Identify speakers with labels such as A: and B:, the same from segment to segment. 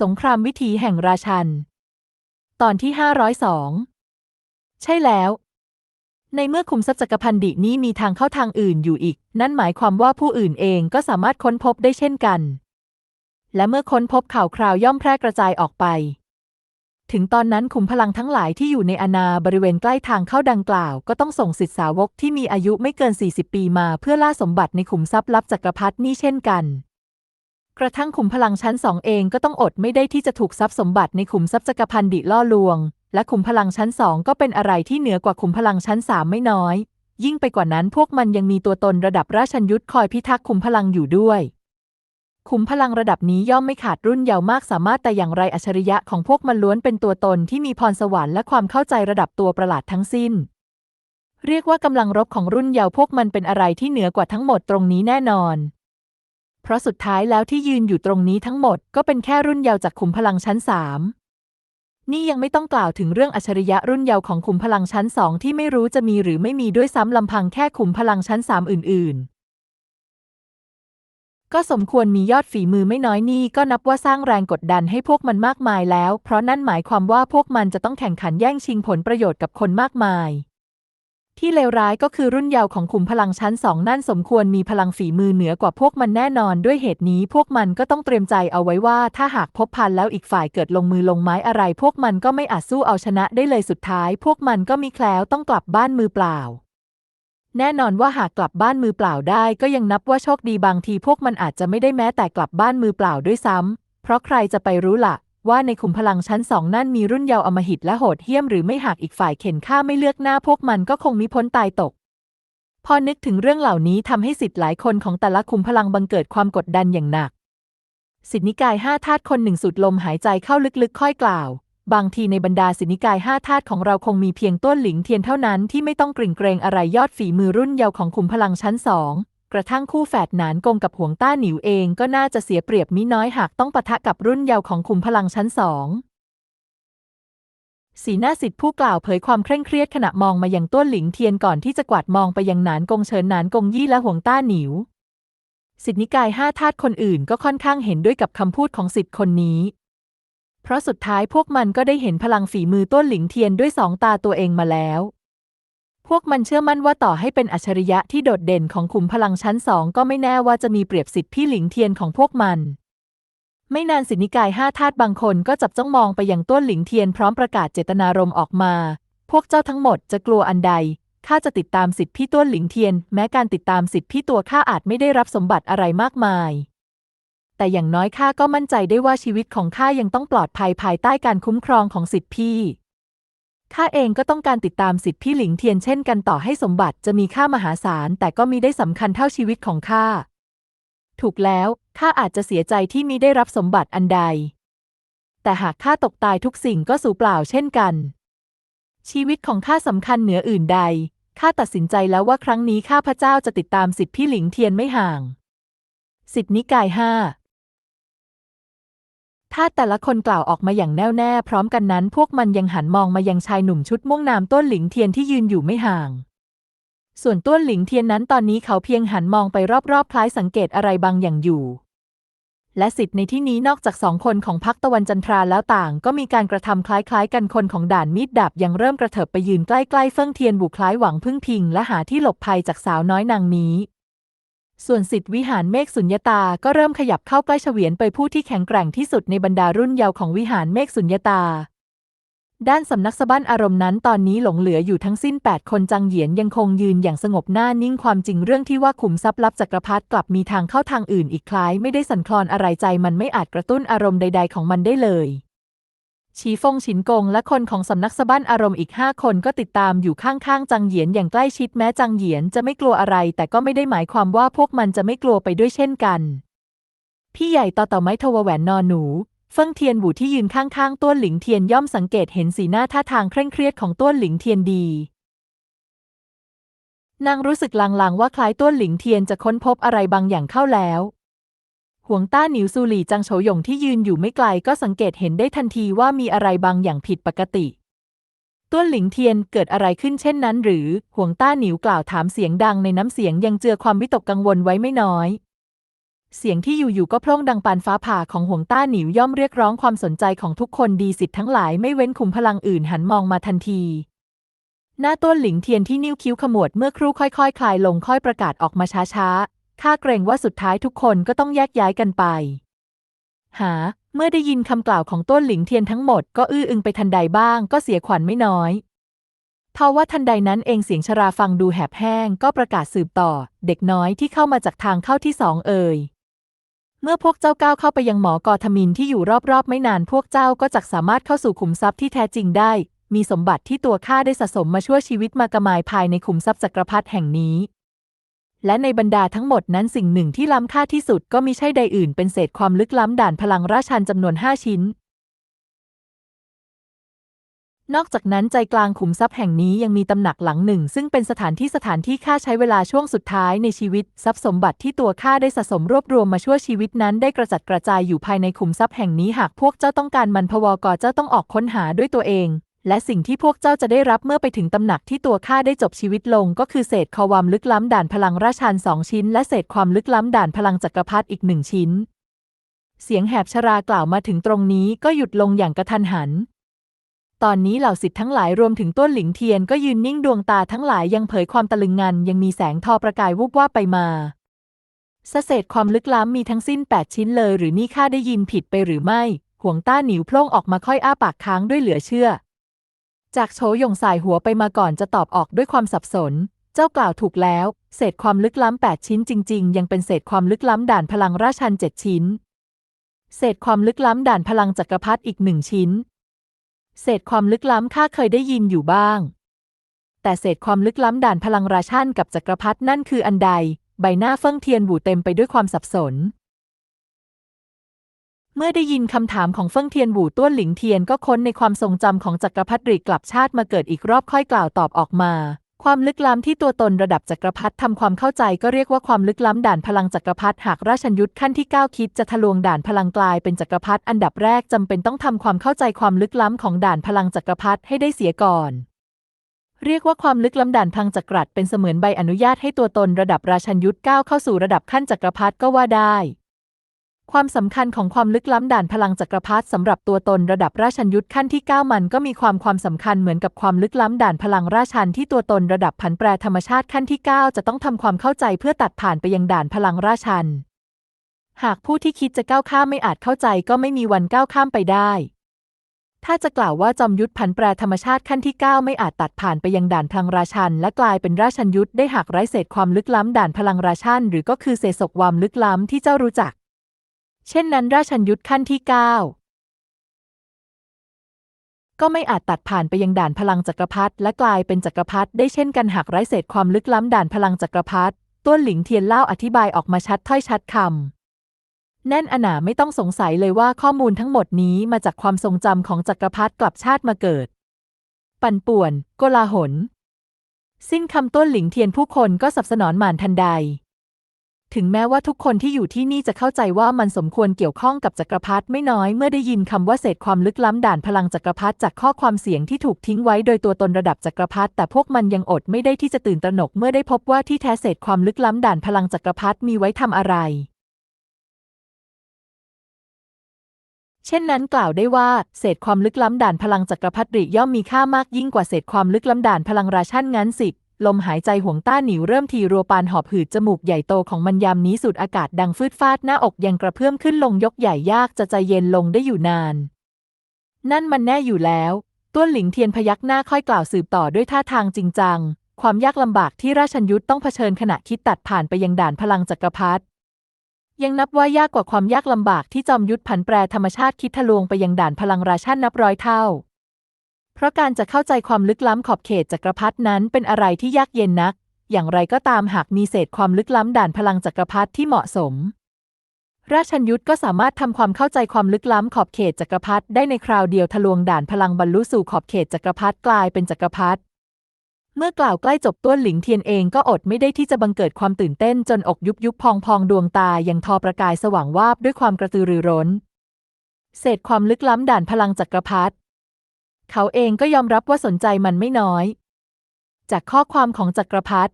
A: สงครามวิถีแห่งราชัน ตอนที่ 502 ใช่แล้ว ในเมื่อคุมทรัพย์จักรพันดินี้มีทางเข้าทางอื่นอยู่อีก นั่นหมายความว่าผู้อื่นเองก็สามารถค้นพบได้เช่นกัน และเมื่อค้นพบข่าวคราวย่อมแพร่กระจายออกไป ถึงตอนนั้นขุมพลังทั้งหลายที่อยู่ในอาณาบริเวณใกล้ทางเข้าดังกล่าว ก็ต้องส่งสิทธิสาวกที่มีอายุไม่เกิน 40 ปีมา เพื่อล่าสมบัติในขุมทรัพย์ลับจักรพรรดินี่เช่นกัน กระทั่งขุมพลังชั้นสองเองก็ต้องอดไม่ได้ที่จะถูกทรัพย์สมบัติในขุมทรัพย์จักรพันดิล่อลวง และขุมพลังชั้นสองก็เป็นอะไรที่เหนือกว่าขุมพลังชั้นสามไม่น้อย ยิ่งไปกว่านั้นพวกมันยังมีตัวตนระดับราชันยุทธคอยพิทักษ์ขุมพลังอยู่ด้วยขุมพลังระดับนี้ย่อมไม่ขาดรุ่นเยาว์มากสามารถแต่อย่างไรอัจฉริยะของพวกมันล้วนเป็นตัวตนที่มีพรสวรรค์และความเข้าใจระดับตัวประหลาดทั้งสิ้น เรียกว่ากำลังรบของรุ่นเยาว์พวกมันเป็นอะไรที่เหนือกว่าทั้งหมดตรงนี้แน่นอน เพราะสุดท้ายแล้วที่ยืนอยู่ตรงนี้ทั้งหมดก็เป็นแค่รุ่นเยาว์จากขุมพลังชั้นสามนี่ยังไม่ต้องกล่าวถึงเรื่องอัจฉริยะรุ่นเยาว์ของขุมพลังชั้นสองที่ไม่รู้จะมีหรือไม่มีด้วยซ้ำลำพังแค่ขุมพลังชั้นสามอื่น ๆ ก็สมควรมียอดฝีมือไม่น้อยนี่ก็นับว่าสร้างแรงกดดันให้พวกมันมากมายแล้ว เพราะนั่นหมายความว่าพวกมันจะต้องแข่งขันแย่งชิงผลประโยชน์กับคนมากมาย ที่เลวร้ายก็คือรุ่นเยาว์ของขุมพลังชั้นสองนั่นสมควรมีพลังฝีมือเหนือกว่าพวกมันแน่นอนด้วยเหตุนี้พวกมันก็ต้องเตรียมใจเอาไว้ว่า ถ้าหากพบพันแล้วอีกฝ่ายเกิดลงมือลงไม้อะไร พวกมันก็ไม่อาจสู้เอาชนะได้เลยสุดท้าย พวกมันก็มีแคล้วต้องกลับบ้านมือเปล่า แน่นอนว่าหากกลับบ้านมือเปล่าได้ ก็ยังนับว่าโชคดีบางทีพวกมันอาจจะไม่ได้แม้แต่กลับบ้านมือเปล่าด้วยซ้ำเพราะใครจะไปรู้ล่ะ ว่าในขุมพลังชั้นสองนั่นมีรุ่นเยาว์อมหิตและโหดเหี้ยมหรือไม่หากอีกฝ่ายเข็นฆ่าไม่เลือกหน้าพวกมันก็คงมิพ้นตายตก พอนึกถึงเรื่องเหล่านี้ทำให้สิทธิ์หลายคนของแต่ละขุมพลังบังเกิดความกดดันอย่างหนัก สิทธินิกายห้าธาตุคนหนึ่งสูดลมหายใจเข้าลึกๆ ค่อยกล่าว บางทีในบรรดาสิทธินิกายห้าธาตุของเราคงมีเพียงต้นหลิงเทียนเท่านั้นที่ไม่ต้องกริ่งเกรงอะไรยอดฝีมือรุ่นเยาว์ของขุมพลังชั้นสอง กระทั่งคู่แฝดหนานกงกับหวงต้าหนิวเองก็น่าจะเสียเปรียบมิน้อยหากต้องปะทะกับรุ่นเยาว์ของขุมพลังชั้นสองสีหน้าสิทธิผู้กล่าวเผยความเคร่งเครียดขณะมองมายังต้นหลิงเทียนก่อนที่จะกวาดมองไปยังหนานกงเฉินหนานกงยี่และหวงต้าหนิว สิทธินิกายห้าธาตุคนอื่นก็ค่อนข้างเห็นด้วยกับคำพูดของสิทธิคนนี้ เพราะสุดท้ายพวกมันก็ได้เห็นพลังฝีมือต้นหลิงเทียนด้วยสองตาตัวเองมาแล้ว พวกมันเชื่อมั่นว่าต่อให้เป็นอัจฉริยะที่โดดเด่นของขุมพลังชั้นสองก็ไม่แน่ว่าจะมีเปรียบสิทธิพี่หลิงเทียนของพวกมัน ไม่นานสิทธินิกายห้าธาตุบางคนก็จับจ้องมองไปยังต้นหลิงเทียนพร้อมประกาศเจตนารมณ์ออกมา พวกเจ้าทั้งหมดจะกลัวอันใดข้าจะติดตามสิทธิพี่ต้นหลิงเทียน แม้การติดตามสิทธิพี่ตัวข้าอาจไม่ได้รับสมบัติอะไรมากมาย แต่อย่างน้อยข้าก็มั่นใจได้ว่าชีวิตของข้ายังต้องปลอดภัยภายใต้การคุ้มครองของสิทธิพี่ ข้าเองก็ต้องการติดตามสิทธิพี่หลิงเทียนเช่นกันต่อให้สมบัติจะมีค่ามหาศาลแต่ก็มีได้สำคัญเท่าชีวิตของข้า ถูกแล้วข้าอาจจะเสียใจที่มิได้รับสมบัติอันใด แต่หากข้าตกตายทุกสิ่งก็สูญเปล่าเช่นกัน ชีวิตของข้าสำคัญเหนืออื่นใดข้าตัดสินใจแล้วว่าครั้งนี้ข้าพระเจ้าจะติดตามสิทธิพี่หลิงเทียนไม่ห่าง สิทธินิกายห้า ถ้าแต่ละคนกล่าวออกมาอย่างแน่วแน่พร้อมกันนั้น พวกมันยังหันมองมายังชายหนุ่มชุดม่วงนามต้นหลิงเทียนที่ยืนอยู่ไม่ห่าง ส่วนต้นหลิงเทียนนั้นตอนนี้เขาเพียงหันมองไปรอบๆ คล้ายสังเกตอะไรบางอย่างอยู่ และสิทธิ์ในที่นี้นอกจากสองคนของพักตะวันจันทราแล้วต่าง ก็มีการกระทำคล้ายๆ กันคนของด่านมีดดาบยังเริ่มกระเถิบไปยืนใกล้ๆเฟิ่งเทียนบุคล้ายหวังพึ่งพิง และหาที่หลบภัยจากสาวน้อยนางนี้ ส่วนสิทธิวิหารเมฆสุญญตาก็เริ่มขยับเข้าใกล้เฉวียนไปผู้ที่แข็งแกร่งที่สุดในบรรดารุ่นเยาว์ของวิหารเมฆสุญญตา ด้านสำนักสบั้นอารมณ์นั้น ตอนนี้หลงเหลืออยู่ทั้งสิ้น 8 คนจังเหยียนยังคงยืนอย่างสงบหน้านิ่งความจริงเรื่องที่ว่าขุมทรัพย์ลับจักรพรรดิกลับมีทางเข้าทางอื่นอีกคล้าย ไม่ได้สั่นคลอนอะไรใจมันไม่อาจกระตุ้นอารมณ์ใด ๆ ของมันได้เลย ชีฟงฉินกงและคนของสำนักสะบั้นอารมณ์อีกห้าคนก็ติดตามอยู่ข้างๆ จังเหยียนอย่างใกล้ชิดแม้จังเหยียนจะไม่กลัวอะไร แต่ก็ไม่ได้หมายความว่าพวกมันจะไม่กลัวไปด้วยเช่นกัน พี่ใหญ่ต่อต่อไม้ทวแหวนนอนหนูเฟิ่งเทียนหูที่ยืนข้างๆ ต้วนหลิงเทียนย่อมสังเกตเห็นสีหน้าท่าทางเคร่งเครียดของต้วนหลิงเทียนดี นางรู้สึกลางๆว่าคล้ายต้วนหลิงเทียนจะค้นพบอะไรบางอย่างเข้าแล้ว หวงต้าหนิวซูหลี่จังโฉหยงที่ยืนอยู่ไม่ไกลก็สังเกตเห็นได้ทันทีว่ามีอะไรบางอย่างผิดปกติต้วนหลิงเทียนเกิดอะไรขึ้นเช่นนั้น หรือหวงต้าหนิวกล่าวถามเสียงดังในน้ำเสียงยังเจือความวิตกกังวลไว้ไม่น้อย เสียงที่อยู่ๆก็พร่งดังปานฟ้าผ่าของหวงต้าหนิวย่อมเรียกร้องความสนใจของทุกคนดีสิทธิ์ทั้งหลายไม่เว้นขุมพลังอื่นหันมองมาทันทีหน้าต้นหลิงเทียนที่นิ้วคิ้วขมวดเมื่อครู่ค่อยๆคคลายลงค่อยประกาศออกมาช้าๆ ข้าเกรงว่าสุดท้ายทุกคนก็ต้องแยกย้ายกันไป หา เมื่อได้ยินคำกล่าวของต้นหลิงเทียนทั้งหมดก็อื้ออึงไปทันใดบ้างก็เสียขวัญไม่น้อยทว่าทันใดนั้นเองเสียงชราฟังดูแหบแห้งก็ประกาศสืบต่อ เด็กน้อยที่เข้ามาจากทางเข้าที่สองเอ่ยเมื่อพวกเจ้าก้าวเข้าไปยังหมอกอทมินที่อยู่รอบๆ ไม่นานพวกเจ้าก็จักสามารถเข้าสู่ขุมทรัพย์ที่แท้จริงได้ มีสมบัติที่ตัวข้าได้สะสมมาชั่วชีวิตมากมายภายในขุมทรัพย์จักรพรรดิแห่งนี้ และในบรรดาทั้งหมดนั้นสิ่งหนึ่งที่ล้ำค่าที่สุดก็มิใช่ใดอื่นเป็นเศษความลึกล้ำด่านพลังราชันจำนวนห้าชิ้น นอกจากนั้นใจกลางขุมทรัพย์แห่งนี้ยังมีตำหนักหลังหนึ่ง ซึ่งเป็นสถานที่สถานที่ข้าใช้เวลาช่วงสุดท้ายในชีวิต ทรัพย์สมบัติที่ตัวข้าได้สะสมรวบรวมมาชั่วชีวิตนั้นได้กระจัดกระจายอยู่ภายในขุมทรัพย์แห่งนี้หากพวกเจ้าต้องการมันพวกเจ้าต้องออกค้นหาด้วยตัวเอง และสิ่งที่พวกเจ้าจะได้รับเมื่อไปถึงตำหนักที่ตัวข้าได้จบชีวิตลง ก็คือเศษความลึกล้ำด่านพลังราชันสองชิ้น และเศษความลึกล้ำด่านพลังจักรพรรดิอีกหนึ่งชิ้น เสียงแหบชรากล่าวมาถึงตรงนี้ก็หยุดลงอย่างกระทันหัน ตอนนี้เหล่าสิทธิ์ทั้งหลายรวมถึงต้นหลิงเทียนก็ยืนนิ่งดวงตาทั้งหลายยังเผยความตะลึงงันยังมีแสงทอประกายวุบว่าไปมาสเศษความลึกล้ำมีทั้งสิ้น 8 ชิ้นเลย หรือนี่ข้าได้ยินผิดไปหรือไม่ ห่วงต้าหนิวโพล่งออกมาค่อยอ้าปากค้างด้วยเหลือเชื่อ จากโฉหยงสายหัวไปมาก่อนจะตอบออกด้วยความสับสน เจ้ากล่าวถูกแล้ว เศษความลึกล้ำ8ชิ้นจริง ๆ ยังเป็นเศษความลึกล้ำด่านพลังราชันเจ็ดชิ้น เศษความลึกล้ำด่านพลังจักรพรรดิอีกหนึ่งชิ้น เศษความลึกล้ำข้าเคยได้ยินอยู่บ้าง แต่เศษความลึกล้ำด่านพลังราชันกับจักรพรรดินั่นคืออันใด ใบหน้าเฟิ่งเทียนบูเต็มไปด้วยความสับสน เมื่อได้ยินคำถามของเฟิ่งเทียนบูต้วนหลิงเทียนก็ค้นในความทรงจำของจักรพรรดิกลับชาติมาเกิดอีกรอบค่อยกล่าวตอบออกมา ความลึกล้ำที่ตัวตนระดับจักรพรรดิทำความเข้าใจก็เรียกว่าความลึกล้ำด่านพลังจักรพรรดิหากราชันยุทธขั้นที่ 9 คิดจะทะลวงด่านพลังกลายเป็นจักรพรรดิอันดับแรกจำเป็นต้องทำความเข้าใจความลึกล้ำของด่านพลังจักรพรรดิให้ได้เสียก่อนเรียกว่าความลึกล้ำด่านพลังจักรัดเป็นเสมือนใบอนุญาตให้ตัวตนระดับราชันยุทธก้าวเข้าสู่ระดับขั้นจักรพรรดิก็ว่าได้ ความสำคัญของความลึกล้ำด่านพลังจักรพรรดิสำหรับตัวตนระดับราชันยุทธขั้นที่ 9 มันก็มีความความสำคัญเหมือนกับความลึกล้ำด่านพลังราชันที่ตัวตนระดับผันแปรธรรมชาติขั้นที่ 9 จะต้องทำความเข้าใจเพื่อตัดผ่านไปยังด่านพลังราชัน หากผู้ที่คิดจะก้าวข้ามไม่อาจเข้าใจก็ไม่มีวันก้าวข้ามไปได้ ถ้าจะกล่าวว่าจอมยุทธผันแปรธรรมชาติขั้นที่ 9 ไม่อาจตัดผ่านไปยังด่านพลังราชัน และกลายเป็นราชันยุทธได้หากไร้เศษความลึกล้ำด่านพลังราชันหรือก็คือเศษศกความลึกล้ำที่เจ้ารู้จัก เช่นนั้นราชันยุทธขั้นที่ 9 ก็ไม่อาจตัดผ่านไปยังด่านพลังจักรพรรดิและกลายเป็นจักรพรรดิได้เช่นกันหากไร้เศษความลึกล้ำด่านพลังจักรพรรดิต้วนหลิงเทียนเล่าอธิบายออกมาชัดถ้อยชัดคำแน่นอนาไม่ต้องสงสัยเลยว่าข้อมูลทั้งหมดนี้มาจากความทรงจำของจักรพรรดิกลับชาติมาเกิด ปั่นป่วน โกลาหล สิ้นคำต้นหลิงเทียนผู้คนก็สับสนอนหมานทันใด ถึงแม้ว่าทุกคนที่อยู่ที่นี่จะเข้าใจว่ามันสมควรเกี่ยวข้องกับจักรพรรดิไม่น้อยเมื่อได้ยินคำว่าเศษความลึกล้ำด่านพลังจักรพรรดิจากข้อความเสียงที่ถูกทิ้งไว้โดยตัวตนระดับจักรพรรดิแต่พวกมันยังอดไม่ได้ที่จะตื่นตระหนกเมื่อได้พบว่าที่แท้เศษความลึกล้ำด่านพลังจักรพรรดิมีไว้ทำอะไร เช่นนั้นกล่าวได้ว่า เศษความลึกล้ำด่านพลังจักรพรรดิย่อมมีค่ามากยิ่งกว่าเศษความลึกล้ำด่านพลังราชันงั้นสิ ลมหายใจห่วงต้าหนิวเริ่มทีรัวปานหอบหืดจมูกใหญ่โตของมันยามนี้สูดอากาศดังฟืดฟาดหน้าอกยังกระเพื่อมขึ้นลงยกใหญ่ยากจะใจเย็นลงได้อยู่นาน นั่นมันแน่อยู่แล้วต้วนหลิงเทียนพยักหน้าค่อยกล่าวสืบต่อด้วยท่าทางจริงจัง ความยากลำบากที่ราชันยุทธต้องเผชิญขณะคิดตัดผ่านไปยังด่านพลังจักรพรรดิยังนับว่ายากกว่าความยากลำบากที่จอมยุทธผันแปรธรรมชาติคิดทะลวงไปยังด่านพลังราชันนับร้อยเท่า เพราะการจะเข้าใจความลึกล้ำขอบเขตจักรพรรดินั้นเป็นอะไรที่ยากเย็นนัก อย่างไรก็ตามหากมีเศษความลึกล้ำด่านพลังจักรพรรดิที่เหมาะสม ราชันยุทธก็สามารถทำความเข้าใจความลึกล้ำขอบเขตจักรพรรดิได้ในคราวเดียวทะลวงด่านพลังบรรลุสู่ขอบเขตจักรพรรดิกลายเป็นจักรพรรดิเมื่อกล่าวใกล้จบต้วนหลิงเทียนเองก็อดไม่ได้ที่จะบังเกิดความตื่นเต้นจนอกยุบยุบพองพองดวงตายังทอประกายสว่างวาบด้วยความกระตือรือร้น เศษความลึกล้ำด่านพลังจักรพรรดิ เขาเองก็ยอมรับว่าสนใจมันไม่น้อย จากข้อความของจักรพรรดิ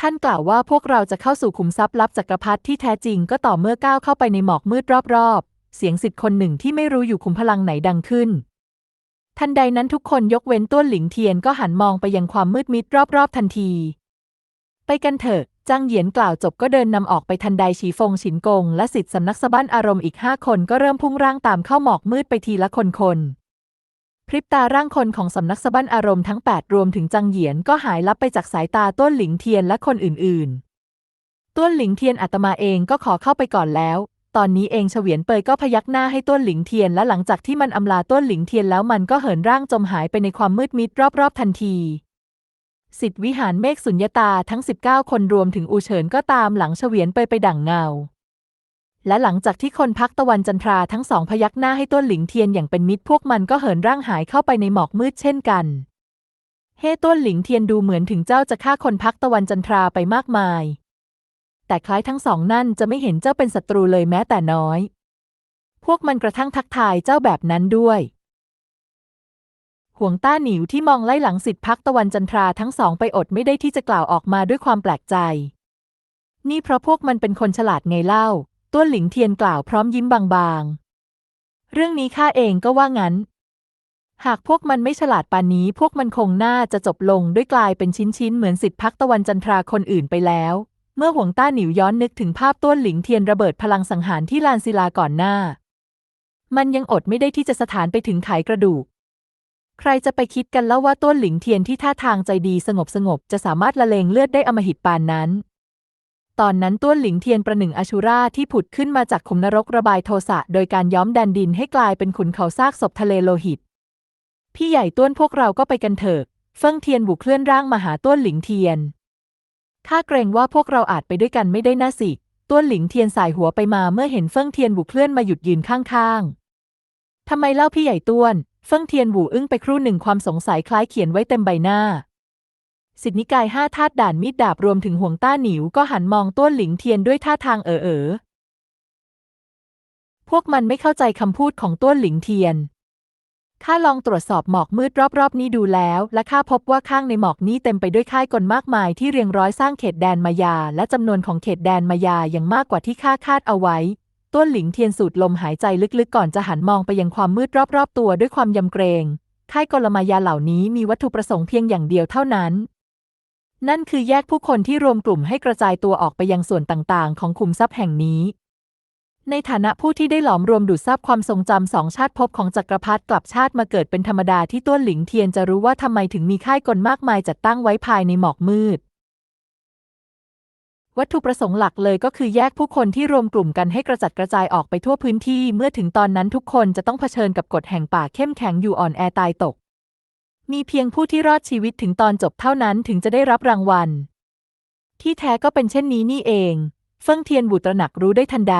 A: ท่านกล่าวว่าพวกเราจะเข้าสู่ขุมทรัพย์ลับจักรพรรดิที่แท้จริงก็ต่อเมื่อก้าวเข้าไปในหมอกมืดรอบๆ เสียงสิทธิ์คนหนึ่งที่ไม่รู้อยู่ขุมพลังไหนดังขึ้น ทันใดนั้นทุกคนยกเว้นต้วนหลิงเทียนก็หันมองไปยังความมืดมิดรอบๆทันที ไปกันเถอะ จางเหยียนกล่าวจบก็เดินนำออกไปทันใดฉีฟงฉินกง และสิทธิสำนักสะบั้นอารมณ์อีกห้าคนก็เริ่มพุ่งร่างตามเข้าหมอกมืดไปทีละคนคนพริบตาร่างคนของสำนักสะบั้นอารมณ์ทั้ง 8 รวมถึงจางเหยียนก็หายลับไปจากสายตาต้นหลิงเทียนและคนอื่นๆ ต้นหลิงเทียนอาตมาเองก็ขอเข้าไปก่อนแล้ว ตอนนี้เองเฉวียนเปยก็พยักหน้าให้ต้นหลิงเทียนและหลังจากที่มันอำลาต้นหลิงเทียนแล้วมันก็เหินร่างจมหายไปในความมืดมิดรอบๆทันที สิทธิวิหารเมฆสุญญตาทั้ง 19 คนรวมถึงอูเฉินก็ตามหลังเฉวียนเปไปดั่งเงา และหลังจากที่คนพักตะวันจันทราทั้งสองพยักหน้าให้ต้นหลิงเทียนอย่างเป็นมิตรพวกมันก็เหินร่างหายเข้าไปในหมอกมืดเช่นกันเฮ้ต้นหลิงเทียนดูเหมือนถึงเจ้าจะฆ่าคนพักตะวันจันทราไปมากมาย แต่คล้ายทั้งสองนั่นจะไม่เห็นเจ้าเป็นศัตรูเลยแม้แต่น้อย พวกมันกระทั่งทักทายเจ้าแบบนั้นด้วย ห่วงต้าหนิวที่มองไล่หลังสิทธิพักตะวันจันทราทั้งสองไปอดไม่ได้ที่จะกล่าวออกมาด้วยความแปลกใจ นี่เพราะพวกมันเป็นคนฉลาดไงเล่าต้วนหลิงเทียนกล่าวพร้อมยิ้มบางๆ เรื่องนี้ข้าเองก็ว่างั้น หากพวกมันไม่ฉลาดปานนี้ พวกมันคงน่าจะจบลงด้วยกลายเป็นชิ้นๆเหมือนสิทธิพักตะวันจันทราคนอื่นไปแล้ว เมื่อห่วงต้าหนิวย้อนนึกถึงภาพต้วนหลิงเทียนระเบิดพลังสังหารที่ลานศิลาก่อนหน้ามันยังอดไม่ได้ที่จะสถานไปถึงไขกระดูก ใครจะไปคิดกันแล้วว่าต้วนหลิงเทียนที่ท่าทางใจดีสงบสงบจะสามารถละเลงเลือดได้อมหิตปานนั้น ตอนนั้นต้วนหลิงเทียนประหนึ่งอชูราที่ผุดขึ้นมาจากขุมนรกระบายโทสะโดยการย้อมแดนดินให้กลายเป็นขุนเขาซากศพทะเลโลหิต พี่ใหญ่ต้วนพวกเราก็ไปกันเถอะ เฟิ่งเทียนบุกเคลื่อนร่างมาหาต้วนหลิงเทียนข้าเกรงว่าพวกเราอาจไปด้วยกันไม่ได้น่าสิต้วนหลิงเทียนสายหัวไปมาเมื่อเห็นเฟิ่งเทียนบุกเคลื่อนมาหยุดยืนข้างๆทำไมเล่าพี่ใหญ่ต้วน เฟิ่งเทียนหูอึ้งไปครู่หนึ่งความสงสัยคล้ายเขียนไว้เต็มใบหน้า สิทธินิกายห้าธาตุด่านมีดดาบรวมถึงห่วงต้าหนิวก็หันมองต้วนหลิงเทียนด้วยท่าทางเออเออพวกมันไม่เข้าใจคำพูดของต้วนหลิงเทียน ข้าลองตรวจสอบหมอกมืดรอบๆ นี้ดูแล้ว และข้าพบว่าข้างในหมอกนี้เต็มไปด้วยค่ายกลมากมายที่เรียงร้อยสร้างเขตแดนมายา และจำนวนของเขตแดนมายายังมากกว่าที่ข้าคาดเอาไว้ ต้วนหลิงเทียนสูดลมหายใจลึกๆ ก่อนจะหันมองไปยังความมืดรอบๆ ตัวด้วยความยำเกรงค่ายกลมายาเหล่านี้มีวัตถุประสงค์เพียงอย่างเดียวเท่านั้น นั่นคือแยกผู้คนที่รวมกลุ่มให้กระจายตัวออกไปยังส่วนต่างๆ ของคุมทรัพย์แห่งนี้ ในฐานะผู้ที่ได้หลอมรวมดูดซับความทรงจำสองชาติภพของจักรพรรดิกลับชาติมาเกิดเป็นธรรมดาที่ต้วนหลิงเทียนจะรู้ว่าทำไมถึงมีค่ายกลมากมายจัดตั้งไว้ภายในหมอกมืด วัตถุประสงค์หลักเลยก็คือแยกผู้คนที่รวมกลุ่มกันให้กระจัดกระจายออกไปทั่วพื้นที่ เมื่อถึงตอนนั้นทุกคนจะต้องเผชิญกับกฎแห่งป่าเข้มแข็งอยู่อ่อนแอตายตก มีเพียงผู้ที่รอดชีวิตถึงตอนจบเท่านั้นถึงจะได้รับรางวัล ที่แท้ก็เป็นเช่นนี้นี่เอง เฟิ่งเทียนบุตรหนักรู้ได้ทันใด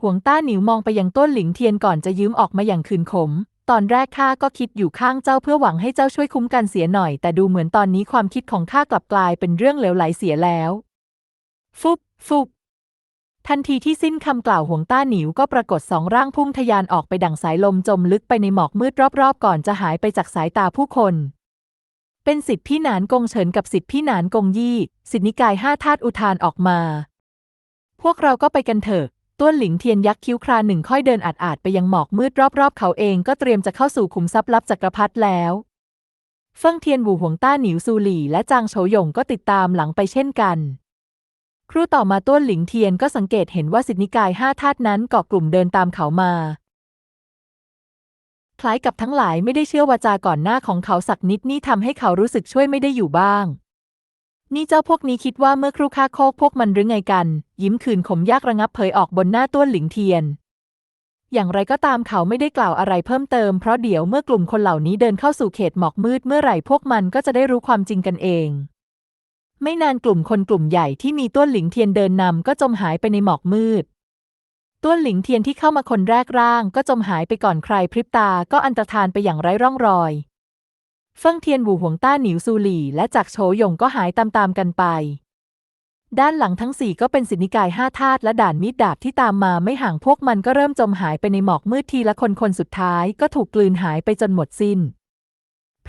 A: ห่วงต้าหนิวมองไปยังต้นหลิงเทียนก่อนจะยืมออกมาอย่างคืนขม ตอนแรกข้าก็คิดอยู่ข้างเจ้าเพื่อหวังให้เจ้าช่วยคุ้มกันเสียหน่อย แต่ดูเหมือนตอนนี้ความคิดของข้ากลับกลายเป็นเรื่องเหลวไหลเสียแล้ว ฟุบฟุบทันทีที่สิ้นคำกล่าวห่วงต้าหนิวก็ปรากฏสองร่างพุ่งทะยานออกไปดั่งสายลมจมลึกไปในหมอกมืดรอบๆ ก่อนจะหายไปจากสายตาผู้คน เป็นสิทธิพี่หนานกงเฉินกับสิทธิพี่หนานกงยี่ สิทธินิกายห้าธาตุอุทานออกมา พวกเราก็ไปกันเถอะต้วนหลิงเทียนยักษ์คิ้วคราหนึ่งค่อยเดินอาดๆไปยังหมอกมืดรอบๆ เขาเองก็เตรียมจะเข้าสู่ขุมทรัพย์ลับจักรพรรดิแล้วเฟิ่งเทียนบูห่วงต้าหนิวซูหลี่และจางโฉหยงก็ติดตามหลังไปเช่นกัน ครู่ต่อมาต้วนหลิงเทียนก็สังเกตเห็นว่าสิทธินิกายห้าธาตุนั้นเกาะกลุ่มเดินตามเขามา คล้ายกับทั้งหลายไม่ได้เชื่อวาจาก่อนหน้าของเขาสักนิดนี่ทำให้เขารู้สึกช่วยไม่ได้อยู่บ้าง นี่เจ้าพวกนี้คิดว่าเมื่อครู่ฆ่าโคกพวกมันหรือไงกัน ยิ้มคืนขมยากระงับเผยออกบนหน้าต้วนหลิงเทียน อย่างไรก็ตามเขาไม่ได้กล่าวอะไรเพิ่มเติมเพราะเดี๋ยวเมื่อกลุ่มคนเหล่านี้เดินเข้าสู่เขตหมอกมืดเมื่อไหร่พวกมันก็จะได้รู้ความจริงกันเอง ไม่นานกลุ่มคนกลุ่มใหญ่ที่มีต้วนหลิงเทียนเดินนำก็จมหายไปในหมอกมืด ต้วนหลิงเทียนที่เข้ามาคนแรกร่างก็จมหายไปก่อนใครพริบตาก็อันตรธานไปอย่างไร้ร่องรอยเฟิ่งเทียนบูหวงต้าหนิวซูหลี่และจักรโฉยงก็หายตามๆกันไป ด้านหลังทั้งสี่ก็เป็นสินิกายห้าธาตุและด่านมีดดาบที่ตามมาไม่ห่างพวกมันก็เริ่มจมหายไปในหมอกมืดทีละคนคนสุดท้ายก็ถูกกลืนหายไปจนหมดสิ้น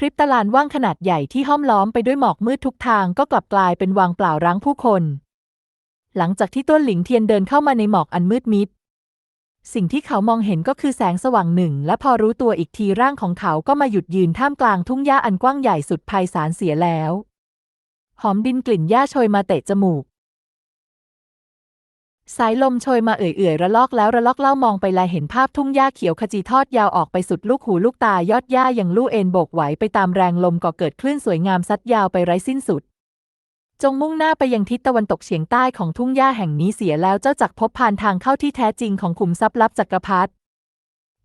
A: พริบตลานว่างขนาดใหญ่ที่ห้อมล้อมไปด้วยหมอกมืดทุกทางก็กลับกลายเป็นวางเปล่าร้างผู้คน หลังจากที่ต้นหลิงเทียนเดินเข้ามาในหมอกอันมืดมิด สิ่งที่เขามองเห็นก็คือแสงสว่างหนึ่ง และพอรู้ตัวอีกทีร่างของเขาก็มาหยุดยืนท่ามกลางทุ่งหญ้าอันกว้างใหญ่สุดไพศาลเสียแล้ว หอมดินกลิ่นหญ้าโชยมาเตะจมูก สายลมโชยมาเอื่อยๆระลอกแล้วระลอกเล่ามองไปแลเห็นภาพทุ่งหญ้าเขียวขจีทอดยาวออกไปสุดลูกหูลูกตายอดหญ้าอย่างลู่เอ็นโบกไหวไปตามแรงลมก่อเกิดคลื่นสวยงามซัดยาวไปไร้สิ้นสุด จงมุ่งหน้าไปยังทิศตะวันตกเฉียงใต้ของทุ่งหญ้าแห่งนี้เสียแล้วเจ้าจักพบผ่านทางเข้าที่แท้จริงของขุมทรัพย์ลับจักรพรรดิ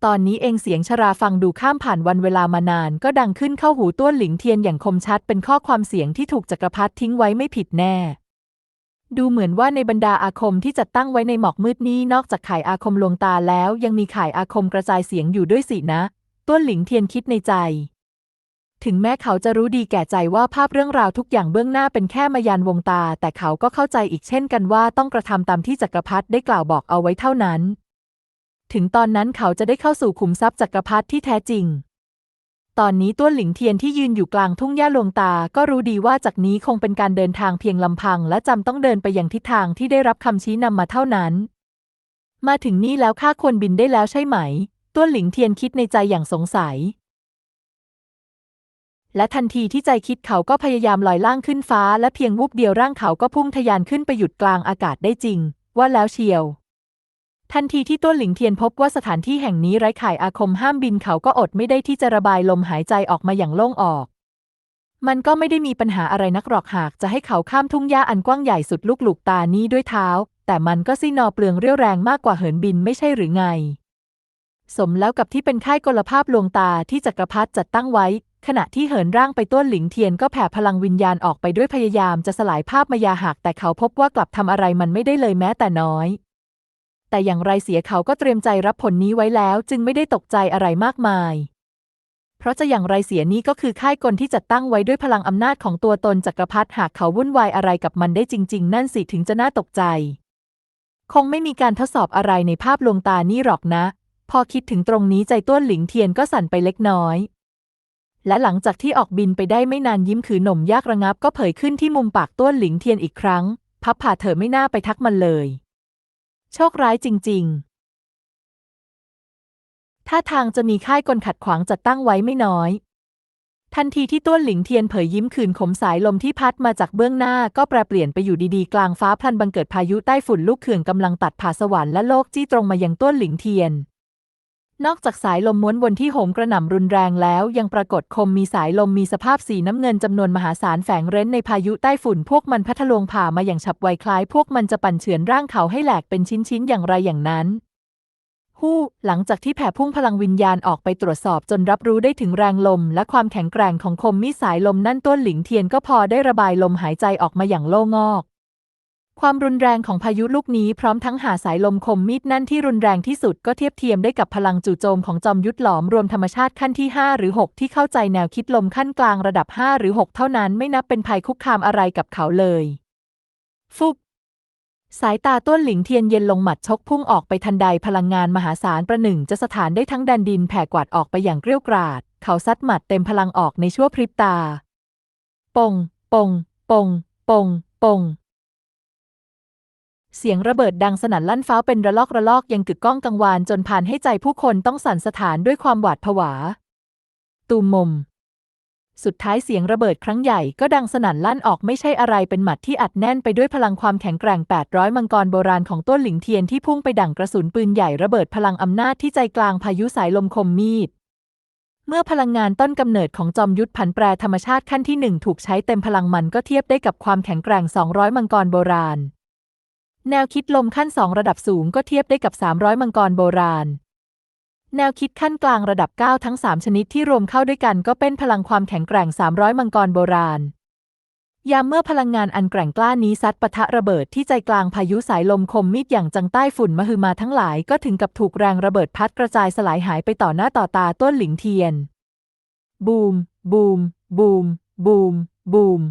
A: ตอนนี้เองเสียงชราฟังดูข้ามผ่านวันเวลามานาน ก็ดังขึ้นเข้าหูต้วนหลิงเทียนอย่างคมชัดเป็นข้อความเสียงที่ถูกจักรพรรดิทิ้งไว้ไม่ผิดแน่ ดูเหมือนว่าในบรรดาอาคมที่จัดตั้งไว้ในหมอกมืดนี้นอกจากข่ายอาคมลวงตาแล้วยังมีข่ายอาคมกระจายเสียงอยู่ด้วยสินะ ต้วนหลิงเทียนคิดในใจ ถึงแม้เขาจะรู้ดีแก่ใจว่าภาพเรื่องราวทุกอย่างเบื้องหน้าเป็นแค่มายานวงตา แต่เขาก็เข้าใจอีกเช่นกันว่าต้องกระทำตามที่จักรพรรดิได้กล่าวบอกเอาไว้เท่านั้น ถึงตอนนั้นเขาจะได้เข้าสู่ขุมทรัพย์จักรพรรดิที่แท้จริง ตอนนี้ต้วนหลิงเทียนที่ยืนอยู่กลางทุ่งหญ้าลวงตา ก็รู้ดีว่าจากนี้คงเป็นการเดินทางเพียงลำพัง และจำต้องเดินไปอยังทิศทางที่ได้รับคำชี้นำมาเท่านั้น มาถึงนี่แล้วข้าควรบินได้แล้วใช่ไหม ต้วนหลิงเทียนคิดในใจอย่างสงสัย และทันทีที่ใจคิดเขาก็พยายามลอยล่างขึ้นฟ้า และเพียงวูบเดียวร่างเขาก็พุ่งทะยานขึ้นไปหยุดกลางอากาศได้จริง ว่าแล้วเชียว ทันทีที่ต้นหลิงเทียนพบว่าสถานที่แห่งนี้ไร้ข่ายอาคมห้ามบินเขาก็อดไม่ได้ที่จะระบายลมหายใจออกมาอย่างโล่งออก มันก็ไม่ได้มีปัญหาอะไรนักหรอกหากจะให้เขาข้ามทุ่งหญ้าอันกว้างใหญ่สุดลูกหลูกตานี้ด้วยเท้า แต่มันก็สิ้นอเปลืองเรี่ยวแรงมากกว่าเหินบินไม่ใช่หรือไง สมแล้วกับที่เป็นค่ายกลภาพลวงตาที่จักรพรรดิจัดตั้งไว้ ขณะที่เหินร่างไปต้นหลิงเทียนก็แผ่พลังวิญญาณออกไปด้วยพยายามจะสลายภาพมายาหักแต่เขาพบว่ากลับทำอะไรมันไม่ได้เลยแม้แต่น้อย แต่อย่างไรเสียเขาก็เตรียมใจรับผลนี้ไว้แล้ว จึงไม่ได้ตกใจอะไรมากมาย เพราะจะอย่างไรเสียนี้ก็คือค่ายกลที่จัดตั้งไว้ด้วยพลังอำนาจของตัวตนจักรพรรดิหากเขาวุ่นวายอะไรกับมันได้จริง ๆ นั่นสิถึงจะน่าตกใจ คงไม่มีการทดสอบอะไรในภาพลวงตานี่หรอกนะ พอคิดถึงตรงนี้ใจต้วนหลิงเทียนก็สั่นไปเล็กน้อย และหลังจากที่ออกบินไปได้ไม่นานยิ้มขือหน่มยากระงับ ก็เผยขึ้นที่มุมปากต้วนหลิงเทียนอีกครั้งพับผ่าเธอไม่น่าไปทักมันเลย โชคร้ายจริง ๆ ท่าทางจะมีค่ายกลขัดขวางจัดตั้งไว้ไม่น้อย ทันทีที่ต้วนหลิงเทียนเผยยิ้มคืนขมสายลมที่พัดมาจากเบื้องหน้าก็แปรเปลี่ยนไปอยู่ดีๆ กลางฟ้าพลันบังเกิดพายุใต้ฝุ่นลูกเขื่อนกำลังตัดผ่าสวรรค์และโลกจี้ตรงมายังต้วนหลิงเทียน นอกจากสายลมม้วนวนที่โหมกระหน่ำรุนแรงแล้ว ยังปรากฏคมมีสายลมมีสภาพสีน้ำเงินจำนวนมหาศาลแฝงเร้นในพายุใต้ฝุ่นพวกมันพัทลวงผ่ามาอย่างฉับไวคล้าย พวกมันจะปั่นเฉือนร่างเขาให้แหลกเป็นชิ้นๆอย่างไรอย่างนั้นฮู้หลังจากที่แผ่พุ่งพลังวิญญาณออกไปตรวจสอบจนรับรู้ได้ถึงแรงลม และความแข็งแกร่งของคมมีสายลมนั่นต้นหลิงเทียนก็พอได้ระบายลมหายใจออกมาอย่างโล่งอก ความรุนแรงของพายุลูกนี้พร้อมทั้งหาสายลมคมมีดนั่นที่รุนแรงที่สุดก็เทียบเทียมได้กับพลังจู่โจมของจอมยุทธหลอมรวมธรรมชาติขั้นที่ 5 หรือ 6 ที่เข้าใจแนวคิดลมขั้นกลางระดับ 5 หรือ 6 เท่านั้นไม่นับเป็นภัยคุกคามอะไรกับเขาเลย ฟุบสายตาต้นหลิงเทียนเย็นลงหมัดชกพุ่งออกไปทันใดพลังงานมหาศาลประหนึ่งจะสถานได้ทั้งแดนดินแผ่กวาดออกไปอย่างเกลี้ยวกราด เขาซัดหมัดเต็มพลังออกในชั่วพริบตา ปง ปง ปง ปง ปง เสียงระเบิดดังสนั่นลั่นฟ้าเป็นระลอกระลอกยังกึกก้องกังวานจนผ่านให้ใจผู้คนต้องสั่นสะท้านด้วยความหวาดผวา ตูมมม สุดท้ายเสียงระเบิดครั้งใหญ่ก็ดังสนั่นลั่นออกไม่ใช่อะไรเป็นหมัดที่อัดแน่นไปด้วยพลังความแข็งแกร่ง 800 มังกรโบราณของต้นหลิงเทียนที่พุ่งไปดั่งกระสุนปืนใหญ่ระเบิดพลังอำนาจที่ใจกลางพายุสายลมคมมีดเมื่อพลังงานต้นกำเนิดของจอมยุทธผันแปรธรรมชาติขั้นที่หนึ่งถูกใช้เต็มพลังมันก็เทียบได้กับความแข็งแกร่ง 200 มังกรโบราณ แนวคิดลมขั้นสองระดับสูงก็เทียบได้กับ 300 มังกรโบราณ แนวคิดขั้นกลางระดับ 9 ทั้ง 3 ชนิดที่รวมเข้าด้วยกันก็เป็นพลังความแข็งแกร่ง 300 มังกรโบราณ ยามเมื่อพลังงานอันแกร่งกล้านี้ซัดปะทะระเบิดที่ใจกลางพายุสายลมคมมีดอย่างจังใต้ฝุ่นมหึมาทั้งหลายก็ถึงกับถูกแรงระเบิดพัดกระจายสลายหายไปต่อหน้าต่อตาต้นหลิงเทียน บูม บูม บูม บูม บูม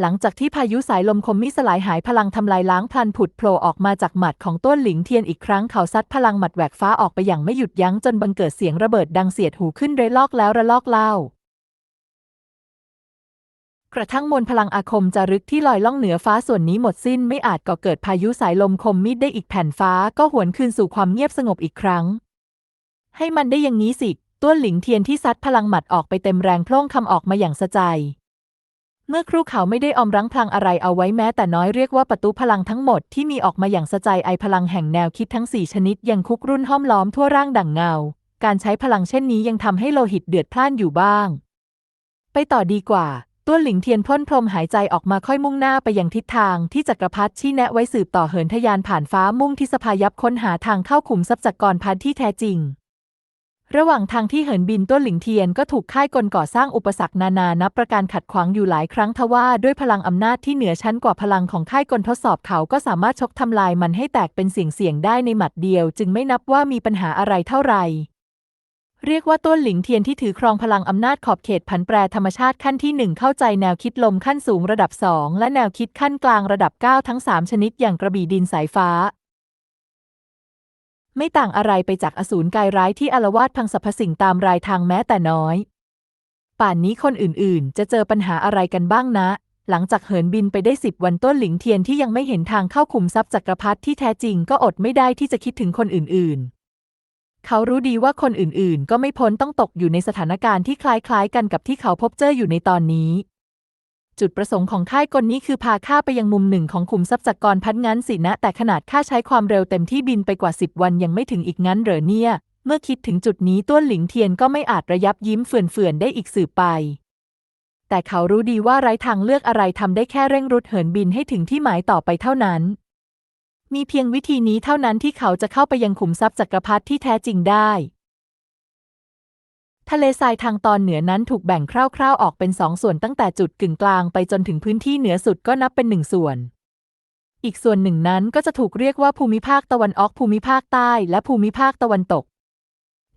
A: หลังจากที่พายุสายลมคมมิสลายหายพลังทำลายล้างพลันผุดโผล่ออกมาจากหมัดของต้นหลิงเทียนอีกครั้งเขาซัดพลังหมัดแหวกฟ้าออกไปอย่างไม่หยุดยั้งจนบังเกิดเสียงระเบิดดังเสียดหูขึ้นเรลอกแล้วระลอกเล่ากระทั่งมวลพลังอาคมจารึกที่ลอยล่องเหนือฟ้าส่วนนี้หมดสิ้นไม่อาจก่อเกิดพายุสายลมคมมิดได้อีกแผ่นฟ้าก็หวนคืนสู่ความเงียบสงบอีกครั้ง ให้มันได้อย่างนี้สิต้วนหลิงเทียนที่ซัดพลังหมัดออกไปเต็มแรงโพล่งคำออกมาอย่างสะใจ เมื่อครูเขาไม่ได้ออมรั้งพลังอะไรเอาไว้แม้แต่น้อยเรียกว่าประตูพลังทั้งหมดที่มีออกมาอย่างสะใจไอพลังแห่งแนวคิดทั้งสี่ชนิดยังคุกรุ่นห้อมล้อมทั่วร่างดั่งเงา การใช้พลังเช่นนี้ยังทำให้โลหิตเดือดพล่านอยู่บ้าง ไปต่อดีกว่าต้วหลิงเทียนพ่นพรมหายใจออกมาค่อยมุ่งหน้าไปยังทิศทางที่จักรพรรดิชี้แนะไว้สืบต่อเหินทะยานผ่านฟ้ามุ่งที่สภายับค้นหาทางเข้าขุมทรัพย์จักรพันที่แท้จริง ระหว่างทางที่เหินบินต้นหลิงเทียนก็ถูกค่ายกลก่อสร้างอุปสรรคนานานับประการขัดขวางอยู่หลายครั้งทว่าด้วยพลังอำนาจที่เหนือชั้นกว่าพลังของค่ายกลทดสอบเขาก็สามารถชกทำลายมันให้แตกเป็นเสียงๆได้ในหมัดเดียว จึงไม่นับว่ามีปัญหาอะไรเท่าไหร่เรียกว่าต้นหลิงเทียนที่ถือครองพลังอำนาจขอบเขตผันแปรธรรมชาติขั้นที่หนึ่งเข้าใจแนวคิดลมขั้นสูงระดับสองและแนวคิดขั้นกลางระดับเก้าทั้งสามชนิดอย่างกระบี่ดินสายฟ้า ไม่ต่างอะไรไปจากอสูรกายร้ายที่อารวาสพังสรรพสิ่งตามรายทางแม้แต่น้อย ป่านนี้คนอื่นๆ จะเจอปัญหาอะไรกันบ้างนะ หลังจากเหินบินไปได้สิบวันต้นหลิงเทียนที่ยังไม่เห็นทางเข้าคุมทรัพย์จักรพรรดิที่แท้จริงก็อดไม่ได้ที่จะคิดถึงคนอื่นๆเขารู้ดีว่าคนอื่นๆ ก็ไม่พ้นต้องตกอยู่ในสถานการณ์ที่คล้ายๆ กันกับที่เขาพบเจออยู่ในตอนนี้ จุดประสงค์ของค่ายกลนี้คือพาข้าไปยังมุมหนึ่งของขุมทรัพย์จักรพัดงั้นสินะ แต่ขนาดข้าใช้ความเร็วเต็มที่บินไปกว่าสิบวันยังไม่ถึงอีกงั้นเหรอเนี่ย เมื่อคิดถึงจุดนี้ต้วนหลิงเทียนก็ไม่อาจระยับยิ้มเฟื่อนๆได้อีกสืบไป แต่เขารู้ดีว่าไร้ทางเลือกอะไรทำได้แค่เร่งรุดเหินบินให้ถึงที่หมายต่อไปเท่านั้น มีเพียงวิธีนี้เท่านั้นที่เขาจะเข้าไปยังขุมทรัพย์จักรพรรดิที่แท้จริงได้ ทะเลทรายทางตอนเหนือนั้นถูกแบ่งคร่าวๆออกเป็นสองส่วนตั้งแต่จุดกึ่งกลางไปจนถึงพื้นที่เหนือสุดก็นับเป็นหนึ่งส่วน อีกส่วนหนึ่งนั้นก็จะถูกเรียกว่าภูมิภาคตะวันออกภูมิภาคใต้ และภูมิภาคตะวันตก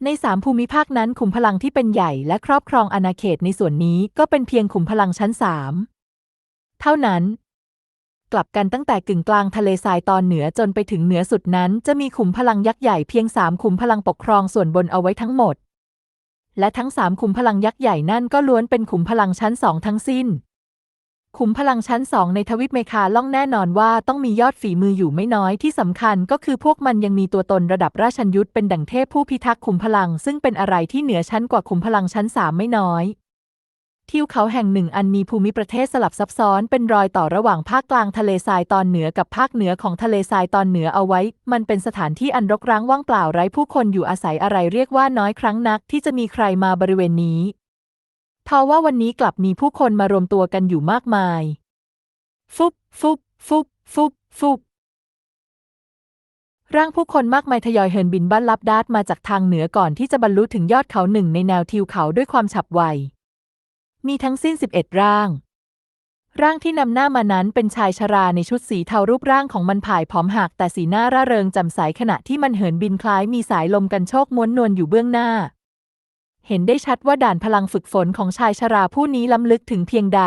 A: ในสามภูมิภาคนั้นขุมพลังที่เป็นใหญ่และครอบครองอาณาเขตในส่วนนี้ก็เป็นเพียงขุมพลังชั้นสามเท่านั้น กลับกันตั้งแต่กึ่งกลางทะเลทรายตอนเหนือจนไปถึงเหนือสุดนั้น จะมีขุมพลังยักษ์ใหญ่เพียงสามขุมพลังปกครองส่วนบนเอาไว้ทั้งหมด และทั้งสามขุมพลังยักษ์ใหญ่นั่นก็ล้วนเป็นขุมพลังชั้นสองทั้งสิ้น ขุมพลังชั้นสองในทวิปเมคาล่องแน่นอนว่าต้องมียอดฝีมืออยู่ไม่น้อยที่สำคัญก็คือพวกมันยังมีตัวตนระดับราชันยุทธเป็นดั่งเทพผู้พิทักษ์ขุมพลังซึ่งเป็นอะไรที่เหนือชั้นกว่าขุมพลังชั้นสามไม่น้อย ทิวเขาแห่งหนึ่งอันมีภูมิประเทศสลับซับซ้อนเป็นรอยต่อระหว่างภาคกลางทะเลทรายตอนเหนือกับภาคเหนือของทะเลทรายตอนเหนือเอาไว้ มันเป็นสถานที่อันรกร้างว่างเปล่าไร้ผู้คนอยู่อาศัยอะไรเรียกว่าน้อยครั้งนักที่จะมีใครมาบริเวณนี้ทว่าวันนี้กลับมีผู้คนมารวมตัวกันอยู่มากมาย ฟุบฟุบฟุบฟุบฟุบร่างผู้คนมากมายทยอยเหินบินบ้านลับดาดมาจากทางเหนือก่อนที่จะบรรลุถึงยอดเขาหนึ่งในแนวทิวเขาด้วยความฉับไว มีทั้งสิ้น 11 ร่าง ร่างที่นำหน้ามานั้นเป็นชายชราในชุดสีเทารูปร่างของมันผ่ายผอมหักแต่สีหน้าร่าเริงจำใสขณะที่มันเหินบินคล้ายมีสายลมกันโชกม้วนนวลอยู่เบื้องหน้า เห็นได้ชัดว่าด่านพลังฝึกฝนของชายชราผู้นี้ล้ำลึกถึงเพียงใด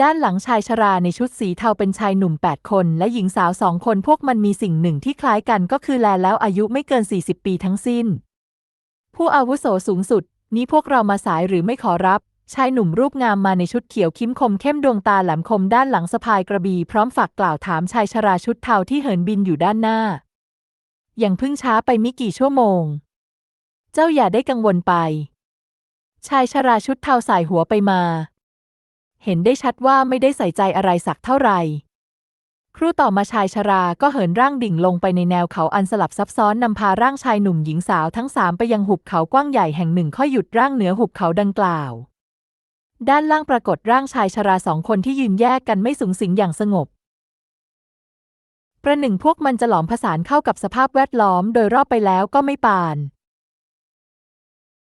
A: ด้านหลังชายชราในชุดสีเทาเป็นชายหนุ่ม 8 คน และหญิงสาวสองคนพวกมันมีสิ่งหนึ่งที่คล้ายกันก็คือแลแล้วอายุไม่เกิน 40 ปีทั้งสิ้น ผู้อาวุโสสูงสุด นี้พวกเรามาสายหรือไม่ขอรับ ชายหนุ่มรูปงามมาในชุดเขียวคิ้มคมเข้มดวงตาแหลมคมด้านหลังสะพายกระบี่พร้อมฝากกล่าวถามชายชราชุดเทาที่เหินบินอยู่ด้านหน้าอย่างเพิ่งช้าไปไม่กี่ชั่วโมง เจ้าอย่าได้กังวลไป ชายชราชุดเทาสายหัวไปมา เห็นได้ชัดว่าไม่ได้ใส่ใจอะไรสักเท่าไหร่ครู่ต่อมาชายชราก็เหินร่างดิ่งลงไปในแนวเขาอันสลับซับซ้อนนำพาร่างชายหนุ่มหญิงสาวทั้งสามไปยังหุบเขากว้างใหญ่แห่งหนึ่งค่อยหยุดร่างเหนือหุบเขาดังกล่าว ด้านล่างปรากฏร่างชายชราสองคนที่ยืนแยกกันไม่สูงสิงอย่างสงบ ประหนึ่งพวกมันจะหลอมผสานเข้ากับสภาพแวดล้อมโดยรอบไปแล้วก็ไม่ปาน